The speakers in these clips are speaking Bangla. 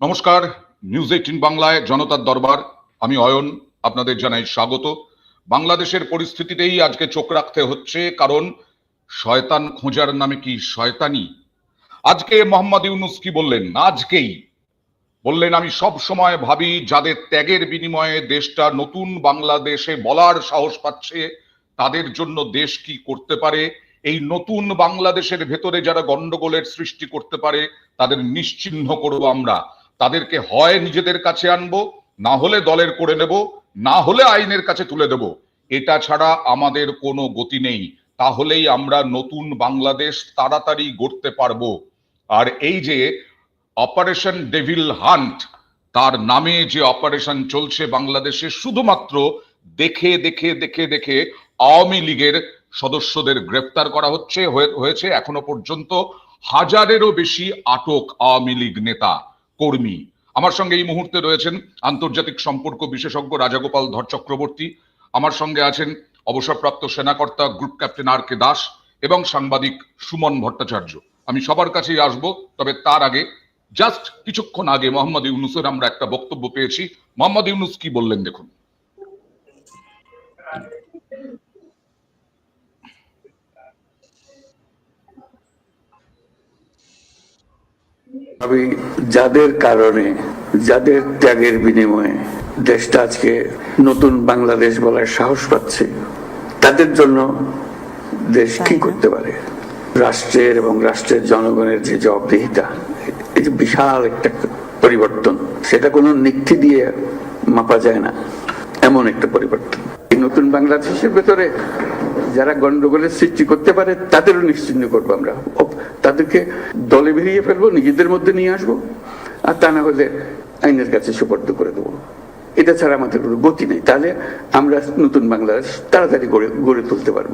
নমস্কার নিউজ এইটিন বাংলায় জনতার দরবার, আমি অয়ন, আপনাদের জানাই স্বাগত। বাংলাদেশের পরিস্থিতিতেই আজকে চোখ রাখতে হচ্ছে, কারণ শয়তান খোঁজার নামে কি শয়তানি? আজকে মোহাম্মদ ইউনুস কি বললেন? আজকেই। বললেন, আমি সব সময় ভাবি, যাদের ত্যাগের বিনিময়ে দেশটা নতুন বাংলাদেশে বলার সাহস পাচ্ছে, তাদের জন্য দেশ কি করতে পারে? এই নতুন বাংলাদেশের ভেতরে যারা গন্ডগোলের সৃষ্টি করতে পারে, তাদের নিশ্চিহ্ন করব আমরা। তাদেরকে হয় নিজেদের কাছে আনব, না হলে দলের করে নেব, না হলে আইনের কাছে তুলে দেব। এটা ছাড়া আমাদের কোনো গতি নেই। তাহলেই আমরা নতুন বাংলাদেশ তাড়াতাড়ি গড়তে পারব। আর এই যে অপারেশন ডেভিল হান্ট, তার নামে যে অপারেশন চলছে বাংলাদেশে শুধুমাত্র দেখে দেখে দেখে দেখে আওয়ামী লীগের সদস্যদের গ্রেফতার করা হচ্ছে, হয়ে- হয়েছে এখনও পর্যন্ত হাজারেরও বেশি আটক আওয়ামী লীগ নেতা। কর্মী। আমার সঙ্গে এই মুহূর্তে রয়েছেন আন্তর্জাতিক সম্পর্ক বিশেষজ্ঞ রাজাগোপাল ধর চক্রবর্তী আমার সঙ্গে আছেন অবসরপ্রাপ্ত সেনাকর্তা group captain R K Das এবং সাংবাদিক সুমন ভট্টাচার্য। আমি সবার কাছেই আসব, তবে তার আগে জাস্ট কিছুক্ষণ আগে মোহাম্মদ ইউনুসের আমরা একটা বক্তব্য পেয়েছি। মোহাম্মদ ইউনুস কি বললেন দেখুন। আমি যাদের কারণে যাদের ত্যাগের বিনিময়ে দেশটা আজকে নতুন বাংলাদেশ বলার সাহস পাচ্ছে তাদের জন্য দেশ কি করতে পারে? রাষ্ট্রের এবং রাষ্ট্রের জনগণের যে জবাবদিহিতা এই যে বিশাল একটা পরিবর্তন সেটা কোনো নীতি দিয়ে মাপা যায় না এমন একটা পরিবর্তন। এই নতুন বাংলাদেশের ভেতরে যারা গন্ডগোলের সৃষ্টি করতে পারে, তাদেরও নিশ্চিন্ন করব আমরা। তাদেরকে দলে বেরিয়ে ফেলব, নিজেদের মধ্যে নিয়ে আসব, আর তা না হলে আইনের কাছে সুপর্দ করে দেবো। এটা ছাড়া আমাদের কোনো গতি নেই। তাহলে আমরা নতুন বাংলাদেশ তাড়াতাড়ি গড়ে গড়ে তুলতে পারব।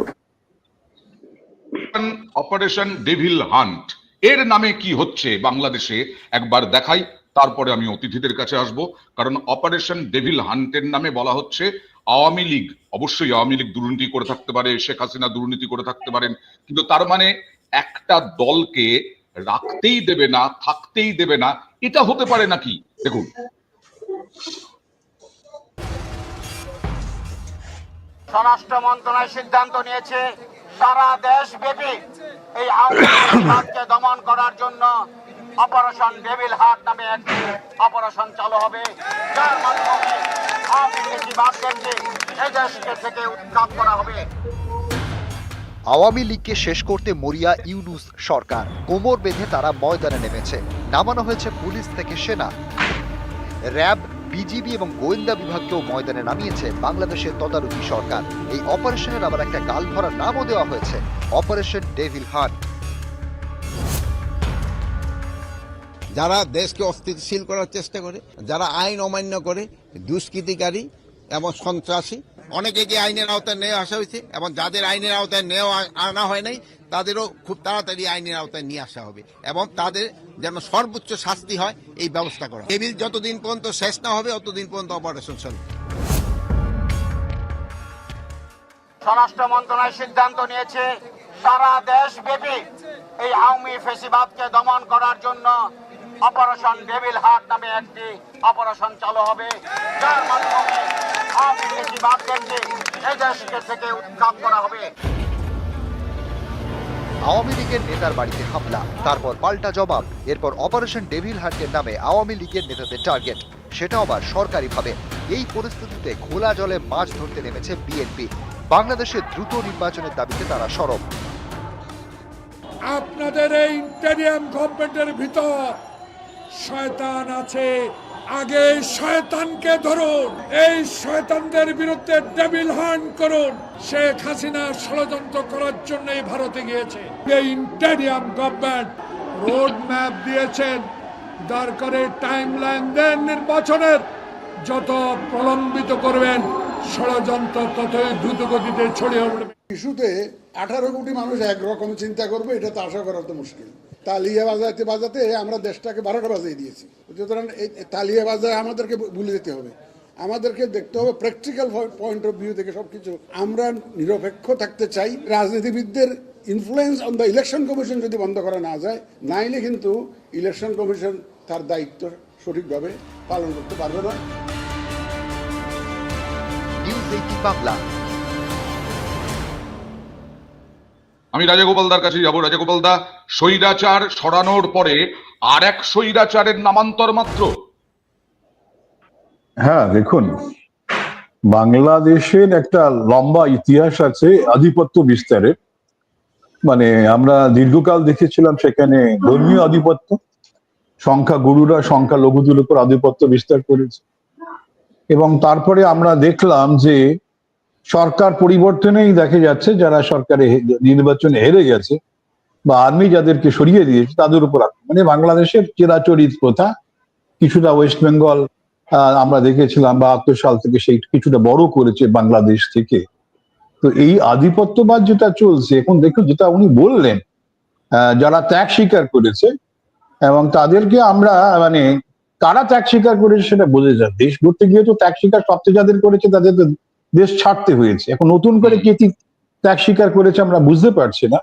Operation devil hunt. এর নামে কি হচ্ছে বাংলাদেশে? একবার দেখাই, তারপরে আমি অতিথিদের কাছে আসব। কারণ অপারেশন ডেভিল হান্টের নামে বলা হচ্ছে আওয়ামী লীগ, অবশ্যই আওয়ামী লীগ দুর্নীতি করে থাকতে পারে, শেখ হাসিনা দুর্নীতি করে থাকতে পারেন, কিন্তু তার মানে একটা দলকে রাখতেই দেবে না, থাকতেই দেবে না, এটা হতে পারে নাকি? দেখুন। স্বরাষ্ট্র মন্ত্রণালয় সিদ্ধান্ত নিয়েছে, সারা দেশ ব্যাপী এই আওয়ামী দমন করার জন্য অপারেশন ডেভিল হাট নামে একটি অপারেশন চালু হবে। যার মাধ্যমে থেকে উৎখাত করা হবে। আওয়ামী লীগকে শেষ করতে মরিয়া ইউনুস সরকার। কোমর বেঁধে তারা ময়দানে নেমেছে। নামানো হয়েছে পুলিশ থেকে সেনা। র্যাব, বিজিবি এবং গোয়েন্দা বিভাগকেও ময়দানে নামিয়েছে বাংলাদেশের তদারকি সরকার। এই অপারেশনের আবার একটা গাল ভরা নামও দেওয়া হয়েছে। অপারেশন ডেভিল হান্ট যারা দেশকে অস্থিতিশীল করার চেষ্টা করে, যারা আইন অমান্য করে, দুষ্কৃতিকারী এবং সন্ত্রাসী অনেকেকে আইনের আওতায় নিয়ে আসা হয়েছে এবং যাদের আইনের আওতায় নেওয়া আনা হয় নাই, তাদেরও খুব তাড়াতাড়ি আইনের আওতায় নিয়ে আসা হবে এবং তাদের যেন সর্বোচ্চ শাস্তি হয়, এই ব্যবস্থা করা টেবিল যতদিন পর্যন্ত শেষ না হবে ততদিন পর্যন্ত অপারেশন চলবে। স্বরাষ্ট্র মন্ত্রণালয় সিদ্ধান্ত নিয়েছে, সারা দেশ ব্যাপী এই আওয়ামী ফেসিবাদকে দমন করার জন্য অপারেশন ডেভিল হাট নামে একটি অপারেশন চালু হবে। যার মাধ্যমে আওয়ামী ফেসিবাদদেরকে এই দেশকে থেকে উৎখাত করা হবে। আওয়ামী লীগের নেতার বাড়িতে হামলা তারপর পাল্টা জবাব এরপর অপারেশন ডেভিল হান্টের নামে আওয়ামী লীগের নেতাদের টার্গেট। সেটা আবার সরকারিভাবে। এই পরিস্থিতিতে খোলা জলে মাছ ধরতে নেমেছে বিএনপি। বাংলাদেশে দ্রুত নির্বাচনের দাবিতে তারা সরব। আপনাদের এই ইন্টেরিয়াম গভর্নমেন্টের ভিতর শয়তান আছে। আগে শয়তানকে ধরুন। এই শয়তানদের বিরুদ্ধে ডেবিল হান করুন। শেখ হাসিনা ষড়যন্ত্র করার জন্যই ভারতে গিয়েছে। এই ইন্টেরিয়াম গভর্নমেন্ট রোড ম্যাপ দিয়েছেন। দরকারে টাইম লাইন দেন নির্বাচনের। যত প্রলম্বিত করবেন, ষড়যন্ত্র ততই দ্রুত গতিতে ছড়িয়ে পড়বে ইস্যুতে আঠারো কোটি মানুষ একরকম চিন্তা করবে, এটা তো আশা করা তো মুশকিল। তালিয়া বাজাতে বাজাতে আমরা দেশটাকে বারোটা বাজিয়ে দিয়েছি। সুতরাং এই তালিয়া বাজায় আমাদেরকে ভুলে যেতে হবে। আমাদেরকে দেখতে হবে প্র্যাকটিক্যাল পয়েন্ট অফ ভিউ থেকে সবকিছু। আমরা নিরপেক্ষ থাকতে চাই। রাজনীতিবিদদের influence on the election commission যদি বন্ধ করা না যায় নাইলে কিন্তু ইলেকশন কমিশন তার দায়িত্ব সঠিকভাবে পালন করতে পারবে না। আমি রাজাগোপালদার কাছে যাব। রাজাগোপালদা স্বৈরাচার সরানোর পরে আর এক স্বৈরাচারের নামান্তর মাত্র। হ্যাঁ দেখুন, বাংলাদেশের একটা লম্বা ইতিহাস আছে আধিপত্য বিস্তারের মানে আমরা দীর্ঘকাল দেখেছিলাম সেখানে ধর্মীয় আধিপত্য, সংখ্যা গুরুরা, সংখ্যা লঘুদের উপর আধিপত্য বিস্তার করেছে। এবং তারপরে আমরা দেখলাম যে সরকার পরিবর্তনেই দেখা যাচ্ছে, যারা সরকারে নির্বাচনে হেরে গেছে বা আর্মি যাদেরকে সরিয়ে দিয়েছে, তাদের উপর মানে বাংলাদেশের চিরাচরিত প্রথা, কিছুটা ওয়েস্ট বেঙ্গল আমরা দেখেছিলাম বাহাত্তর সাল থেকে সেই কিছুটা বড় করেছে বাংলাদেশ থেকে। তো এই আধিপত্যবাদ যেটা চলছে, এখন দেখো যেটা উনি বললেন যারা ত্যাগ স্বীকার করেছে এবং তাদেরকে আমরা মানে কারা ত্যাগ স্বীকার করেছে সেটা বোঝা যায়। দেশ গড়তে গিয়ে তো ত্যাগ স্বীকার সবচেয়ে যাদের করেছে তাদের দেশ ছাড়তে হয়েছে। এখন নতুন করে কি ত্যাগ স্বীকার করেছে আমরা বুঝতে পারছি না।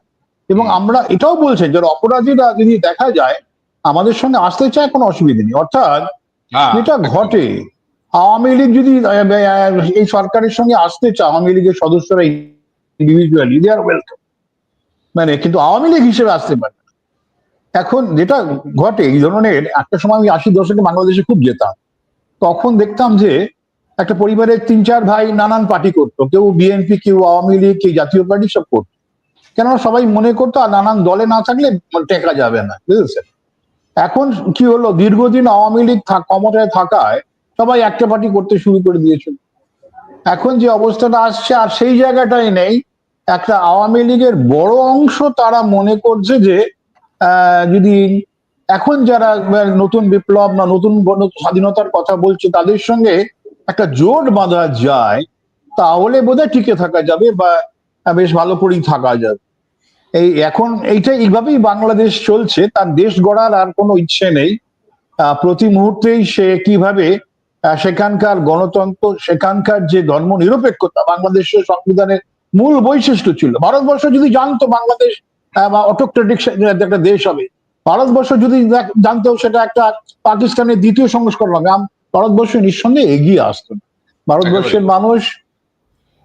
এবং আমরা এটাও বলছেন যারা অপরাধীরা যদি দেখা যায় আমাদের সঙ্গে আসতে চায় কোনো অসুবিধা নেই। অর্থাৎ হ্যাঁ। যেটা ঘটে আওয়ামী লীগ যদি এই সরকারের সঙ্গে আসতে চায় আওয়ামী লীগের সদস্যরা ইন্ডিভিজুয়ালি দে আর ওয়েলকাম মানে কিন্তু আওয়ামী লীগ হিসেবে আসতে পারে। না। এখন যেটা ঘটে এই ধরনের একটা সময় আমি আশি দশকে বাংলাদেশে খুব যেতাম। তখন দেখতাম যে একটা পরিবারের তিন চার ভাই নানান পার্টি করতো। কেউ বিএনপি কেউ আওয়ামী লীগ কেউ জাতীয় পার্টি সব করতো। কেননা সবাই মনে করতো, আর নানান দলে না থাকলে টেকা যাবে না। বুঝেছেন? এখন কি হলো? দীর্ঘদিন আওয়ামী লীগ ক্ষমতায় থাকায় সবাই একটা পার্টি করতে শুরু করে দিয়েছিল। এখন যে অবস্থাটা আসছে, আর সেই জায়গাটাই নেই। একটা আওয়ামী লীগের বড় অংশ তারা মনে করছে যে যদি এখন যারা নতুন বিপ্লব না নতুন স্বাধীনতার কথা বলছে, তাদের সঙ্গে একটা জোট বাঁধা যায়, তাহলে বোধহয় টিকে থাকা যাবে বা বেশ ভালো করেই থাকা যাবে এই এখন এইটা এইভাবেই বাংলাদেশ চলছে তার দেশ গড়ার আর কোনো ইচ্ছে নেই। প্রতি মুহূর্তেই সে কীভাবে সেখানকার গণতন্ত্র সেখানকার যে ধর্ম নিরপেক্ষতা বাংলাদেশের সংবিধানের মূল বৈশিষ্ট্য ছিল। ভারতবর্ষ যদি জানতো বাংলাদেশ বা অটোক্রেটিক একটা দেশ হবে ভারতবর্ষ যদি জানতো সেটা একটা পাকিস্তানের দ্বিতীয় সংস্করণ হবে ভারতবর্ষ নিঃসন্দেহে এগিয়ে আসতো। ভারতবর্ষের মানুষ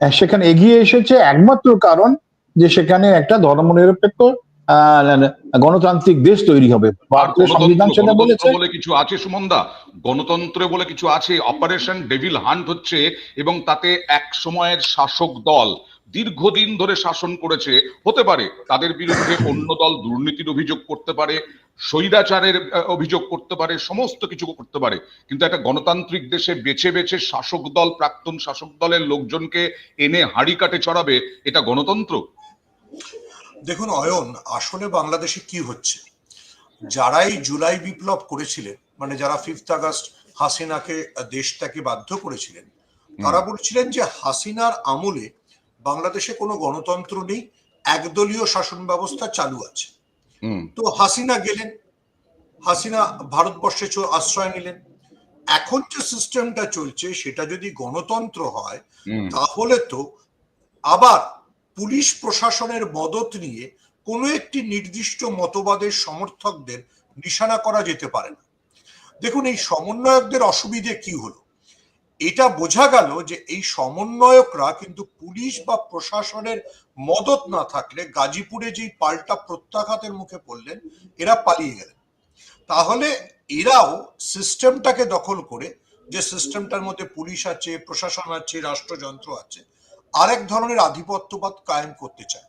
সেখানে এগিয়ে এসেছে একমাত্র কারণ যে সেখানে একটা ধর্মনিরপেক্ষ আহ, গণতান্ত্রিক দেশ তৈরি হবে। ভারতীয় সংবিধান সেটা বলেছে। বলে কিছু আছে সুমনদা? গণতন্ত্র বলে কিছু আছে? অপারেশন ডেভিল হান্ট হচ্ছে এবং তাতে এক সময়ের শাসক দল দীর্ঘদিন ধরে শাসন করেছে হতে পারে তাদের বিরুদ্ধে অন্য দল দুর্নীতির অভিযোগ করতে পারে স্বৈরাচারের অভিযোগ করতে পারে সমস্ত কিছু করতে পারে। কিন্তু একটা গণতান্ত্রিক দেশে বেছে বেছে শাসক দল প্রাক্তন শাসক দলের লোকজনকে এনে হাড়ি কাটে চড়াবে এটা গণতন্ত্র? দেখুন অয়ন আসলে বাংলাদেশে কি হচ্ছে? যারাই জুলাই বিপ্লব করেছিলেন মানে যারা ফিফথ আগস্ট হাসিনাকে দেশটাকে বাধ্য করেছিলেন তারা বলছিলেন যে হাসিনার আমলে বাংলাদেশে কোনো গণতন্ত্র নেই একদলীয় শাসন ব্যবস্থা চালু আছে। তো হাসিনা গেলেন হাসিনা ভারতবর্ষে আশ্রয় নিলেন। এখন যে সিস্টেমটা চলছে সেটা যদি গণতন্ত্র হয় তাহলে তো আবার পুলিশ প্রশাসনের মদত নিয়ে কোনো একটি নির্দিষ্ট মতবাদের সমর্থকদের নিশানা করা যেতে পারে না। দেখুন এই সমন্বয়কদের অসুবিধে কি হলো? এটা বোঝা গেল যে এই সমন্বয়করা কিন্তু পুলিশ বা প্রশাসনের মদত না থাকলে গাজীপুরে যেই পাল্টা প্রত্যাঘাতের মুখে পড়লেন এরা পালিয়ে গেলেন। তাহলে এরাও সিস্টেমটাকে দখল করে যে সিস্টেমটার মধ্যে পুলিশ আছে প্রশাসন আছে রাষ্ট্রযন্ত্র আছে আরেক ধরনের আধিপত্যবাদ কায়েম করতে চায়।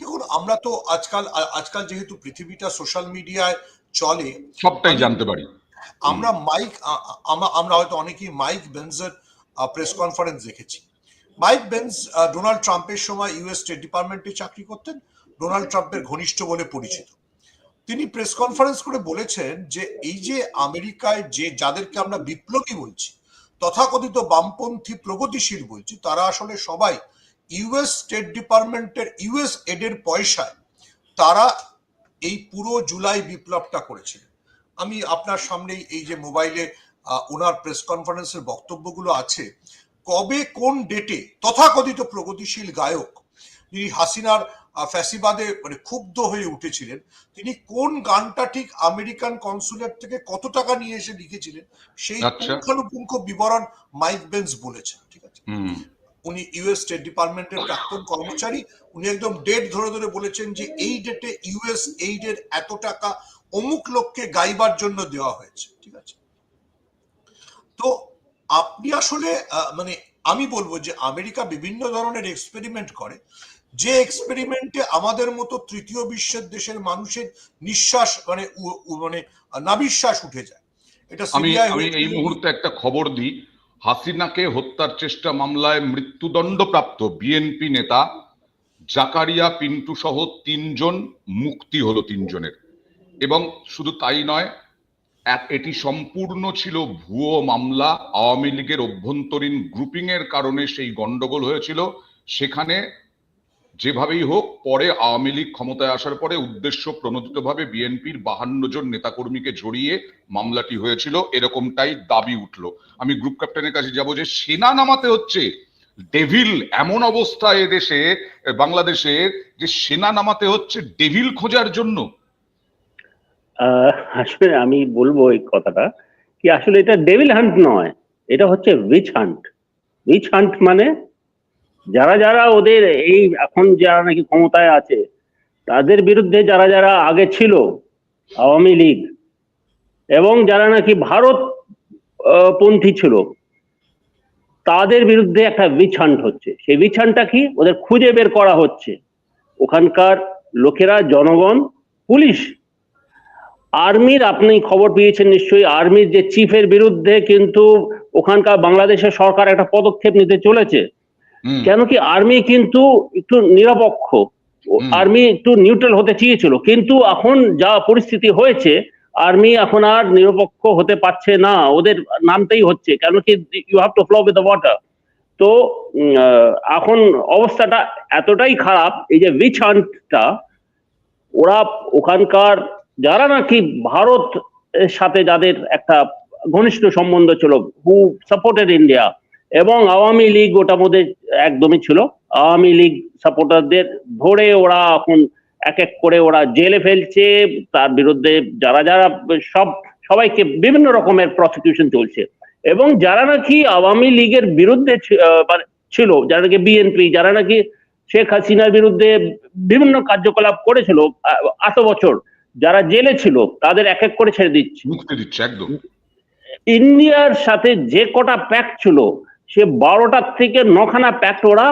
দেখুন আমরা তো আজকাল আজকাল যেহেতু পৃথিবীটা সোশ্যাল মিডিয়ায় চলে সবটাই জানতে পারি। আমরা মাইক আমরা হয়তো অনেকেই মাইক বেন্সের প্রেস কনফারেন্স দেখেছি। মাইক বেন্স ডোনাল্ড ট্রাম্পের সময় ইউএস স্টেট ডিপার্টমেন্টে চাকরি করতেন, ডোনাল্ড ট্রাম্পের ঘনিষ্ঠ বলে পরিচিত। তিনি প্রেস কনফারেন্স করে বলেছেন যে, এই যে আমেরিকায় যে, যাদেরকে আমরা বিপ্লবী বলছি, তথাকথিত বামপন্থী প্রগতিশীল বলছি, তারা আসলে সবাই ইউএস স্টেট ডিপার্টমেন্টের ইউএস এডের পয়সায় তারা এই পুরো জুলাই বিপ্লবটা করেছিলেন। আমি আপনার সামনেই এই যে মোবাইলে ওনার প্রেস কনফারেন্সের বক্তব্যগুলো আছে কবে কোন ডেটে তথাকথিত প্রগতিশীল গায়ক যিনি হাসিনার ফ্যাসিবাদে মানে ক্ষুব্ধ হয়ে উঠেছিলেন তিনি কোন গানটা ঠিক আমেরিকান কনসুলেট থেকে কত টাকা নিয়ে এসে লিখেছিলেন সেই আচ্ছা। পুঙ্খানুপুঙ্খ বিবরণ মাইক বেন্স বলেছেন ঠিক আছে উনি ইউএস স্টেট ডিপার্টমেন্টের প্রাক্তন কর্মচারী উনি একদম ডেট ধরে ধরে বলেছেন যে এই ডেটে ইউএস এইডের এত টাকা অমুক লোককে গাইবার জন্য দেওয়া হয়েছে ঠিক আছে? তো আপনি আসলে মানে আমি বলব যে আমেরিকা বিভিন্ন ধরনের এক্সপেরিমেন্ট করে যে এক্সপেরিমেন্টে আমাদের মতো তৃতীয় বিশ্বের দেশের মানুষের নিঃশ্বাস মানে মানে নাবিশ্বাস উঠে যায়। এটা আমি এই মুহূর্তে একটা খবর দিই হাসিনাকে হত্যার চেষ্টা মামলায় মৃত্যুদণ্ডপ্রাপ্ত বিএনপি নেতা জাকারিয়া পিন্টু সহ তিনজন, মুক্তি হলো তিনজনের। এবং শুধু তাই নয় এটি সম্পূর্ণ ছিল ভুয়ো মামলা। আওয়ামী লীগের অভ্যন্তরীণ গ্রুপিং এর কারণে সেই গন্ডগোল হয়েছিল। সেখানে যেভাবেই হোক, পরে আওয়ামী লীগ ক্ষমতায় আসার পরে উদ্দেশ্য প্রণোদিতভাবে বিএনপির বাহান্ন জন নেতাকর্মীকে জড়িয়ে মামলাটি হয়েছিল, এরকমটাই দাবি উঠল। আমি গ্রুপ ক্যাপ্টেনের কাছে যাব যে, সেনা নামাতে হচ্ছে। ডেভিল এমন অবস্থা এ দেশে বাংলাদেশের যে সেনা নামাতে হচ্ছে ডেভিল খোঁজার জন্য। আসলে আমি বলব এই কথাটা কি আসলে এটা ডেভিল হান্ট নয়, এটা হচ্ছে উইচ হান্ট উইচ হান্ট মানে যারা যারা ওদের এই এখন যারা নাকি ক্ষমতায় আছে, তাদের বিরুদ্ধে যারা যারা আগে ছিল, আওয়ামী লীগ এবং যারা নাকি ভারত পন্থী ছিল, তাদের বিরুদ্ধে একটা হান্ট হচ্ছে। সেই হান্টটা কি? ওদের খুঁজে বের করা হচ্ছে। ওখানকার লোকেরা, জনগণ, পুলিশ, আর্মির আপনি খবর পেয়েছেন নিশ্চয়ই, আর্মির যে চিফের বিরুদ্ধে কিন্তু ওখানকার বাংলাদেশের সরকার একটা পদক্ষেপ নিতে চলেছে। কেন কি আর্মি কিন্তু একটু নিরপেক্ষ। আর্মি একটু নিউট্রাল হতে চেয়েছিল। কিন্তু এখন যা পরিস্থিতি হয়েছে আর্মি এখন আর নিরপেক্ষ হতে পারছে না। ওদের নামতেই হচ্ছে। কেন কি you have to flow with the water তো এখন অবস্থাটা এতটাই খারাপ এই যে উইচ হান্টটা ওরা ওখানকার যারা নাকি ভারত এর সাথে যাদের একটা ঘনিষ্ঠ সম্বন্ধ ছিল হু সাপোর্টেড ইন্ডিয়া এবং আওয়ামী লীগ ওটার মধ্যে একদমই ছিল। আওয়ামী লীগ সাপোর্টারদের ধরে ওরা এখন এক এক করে ওরা জেলে ফেলছে। তার বিরুদ্ধে যারা যারা সব সবাইকে বিভিন্ন রকমের প্রসিকিউশন চলছে। এবং যারা নাকি আওয়ামী লীগের বিরুদ্ধে মানে ছিল যারা নাকি বিএনপি যারা নাকি শেখ হাসিনার বিরুদ্ধে বিভিন্ন কার্যকলাপ করেছিল এত বছর যারা জেলে ছিল তাদের এক এক করে ছেড়ে দিচ্ছে। মুক্তি দিচ্ছে একদম। ইন্ডিয়ার সাথে যে কটা প্যাক ছিল সে বারোটার থেকে নখানা প্যাক্ট ওরা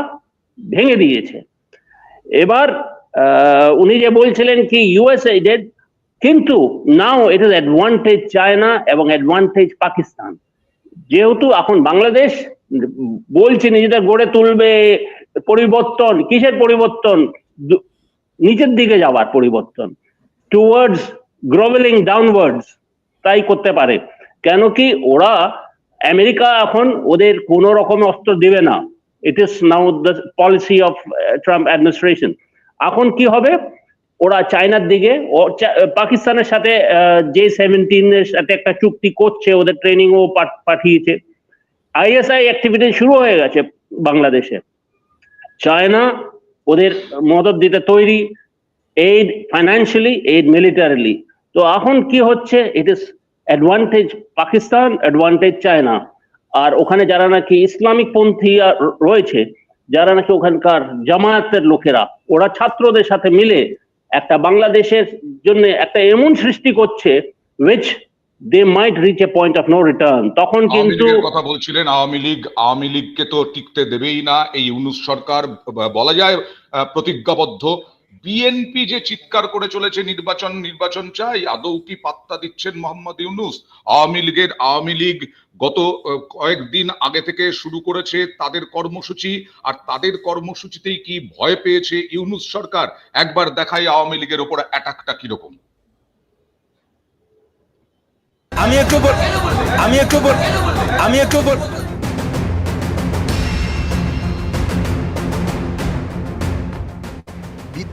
ভেঙে দিয়েছে। এবার উনি যে বলছিলেন কি ইউএস এইডেড কিন্তু now it is advantage China এবং অ্যাডভান্টেজ পাকিস্তান যেহেতু এখন বাংলাদেশ বলছে নিজেদের গড়ে তুলবে, পরিবর্তন, কিসের পরিবর্তন? নিচের দিকে যাওয়ার পরিবর্তন। টুয়ার্ডস গ্রোভেলিং ডাউনওয়ার্ডস তাই করতে পারে। কেন কি ওরা আমেরিকা এখন ওদের কোনো রকম অস্ত্র দেবে না। It is now the policy of Trump administration এখন কি হবে? ওরা চায়নার দিকে পাকিস্তানের সাথে জে সেভেন্টিনের সাথে একটা চুক্তি করছে, ওদের ট্রেনিং ও পাঠ- পাঠিয়েছে। আইএসআই অ্যাক্টিভিটি শুরু হয়ে গেছে বাংলাদেশে। চায়না ওদের মদত দিতে তৈরি এইড ফাইন্যান্সিয়ালি এইড মিলিটারিলি তো এখন কি হচ্ছে? It is advantage Pakistan advantage China আর ওখানে যারা নাকি ইসলামিক পন্থী আর রয়েছে যারা নাকি ওখানকার জামায়াতের লোকেরা ওরা ছাত্রদের সাথে মিলে একটা বাংলাদেশের জন্য একটা এমন সৃষ্টি করছে which they might reach a point of no return তখন কিন্তু কথা বলছিলেন আওয়ামী লীগ আওয়ামী লীগকে তো টিকতে দেবেই না। এই ইউনুস সরকার বলা যায় প্রতিজ্ঞাবদ্ধ। বিএনপি যে চিৎকার করে চলেছে, নির্বাচন নির্বাচন চাই, আদৌ কি পাত্তা দিচ্ছেন মোহাম্মদ ইউনুস? আওয়ামী লীগের আওয়ামী লীগ গত কয়েকদিন আগে থেকে শুরু করেছে তাদের কর্মসূচি, আর তাদের কর্মসূচিতেই কি ভয় পেয়েছে ইউনুস সরকার? একবার দেখাই আওয়ামী লীগের ওপর অ্যাটাকটা কীরকম। আমি একটু আমি একটু আমি একটু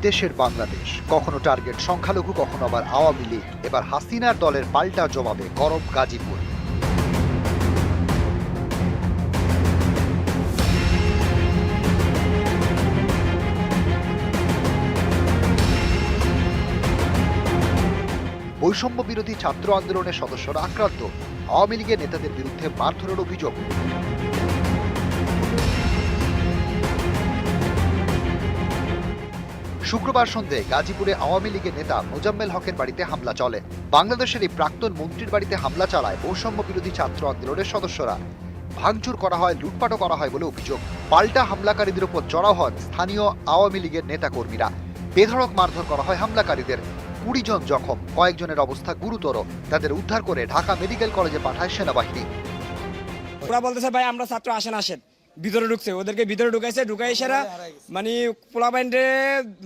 দেশের বাংলাদেশ। কখনো টার্গেট সংখ্যালঘু, কখনো আবার আওয়ামী লীগ। এবার হাসিনার দলের পাল্টা জবাবে গরম গাজীপুর। বৈষম্য বিরোধী ছাত্র আন্দোলনের সদস্যরা আক্রান্ত। আওয়ামী লীগের নেতাদের বিরুদ্ধে মারধরের অভিযোগ। শুক্রবার সন্ধ্যে গাজীপুরে আওয়ামী লীগের নেতা মোজাম্মেল হকের বাড়িতে হামলা চলে। বাংলাদেশের এই প্রাক্তন মন্ত্রীর বাড়িতে হামলা চালায় বৈষম্য বিরোধী ছাত্র আন্দোলনের সদস্যরা। ভাঙচুর করা হয়, লুটপাটও করা হয় বলে অভিযোগ। পাল্টা হামলাকারীদের উপর চড়াও হন স্থানীয় আওয়ামী লীগের নেতাকর্মীরা। বেধড়ক মারধর করা হয় হামলাকারীদের। কুড়ি জন জখম, কয়েকজনের অবস্থা গুরুতর। তাদের উদ্ধার করে ঢাকা মেডিকেল কলেজে পাঠায় সেনাবাহিনী। ওরা বলতেছে, ভাই, আমরা ছাত্র আসেন আসেন। ভিতরে ঢুকছে ওদেরকে ভিতরে ঢুকাইছে ঢুকাই সেরা মানে পোলা বাইন্ডে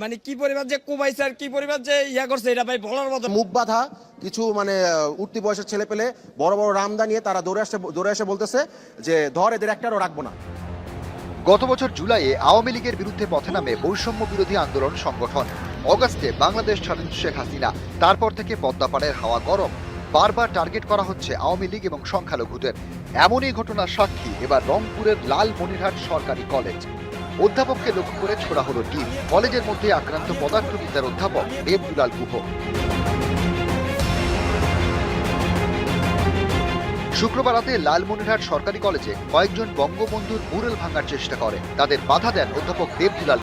মানে কি পরিমাণ যে কুবাইছে আর কি পরিমাণ যে ইয়া করছে এটা ভাই বলার মতো মুখ বাঁধা কিছু মানে উঠতি বয়সের ছেলে পেলে বড় বড় রামদা নিয়ে তারা দৌড়ে আসে দৌড়ে এসে বলতেছে যে ধর এদের একটারও রাখব না। গত বছর জুলাইয়ে আওয়ামী লীগের বিরুদ্ধে পথে নামে বৈষম্য বিরোধী আন্দোলন সংগঠন। অগাস্টে বাংলাদেশ ছাড়েন শেখ হাসিনা। তারপর থেকে পদ্মাপাড়ের হাওয়া গরম। বারবার টার্গেট করা হচ্ছে আওয়ামী লীগ এবং সংখ্যালঘুদের। এমনই ঘটনার সাক্ষী এবার রংপুরের লাল মনিরহাট সরকারি কলেজ। অধ্যাপককে লক্ষ্য করে ছোড়া হলো ডিম। কলেজের মধ্যে আক্রান্ত পদার্থবিদ্যার অধ্যাপক দেব দুলাল গুহ। শুক্রবার রাতে লালমনিরহাট সরকারি কলেজে কয়েকজন বঙ্গবন্ধুর মুরেল ভাঙার চেষ্টা করে। তাদের বাধা দেন অধ্যাপক দেবদুলাল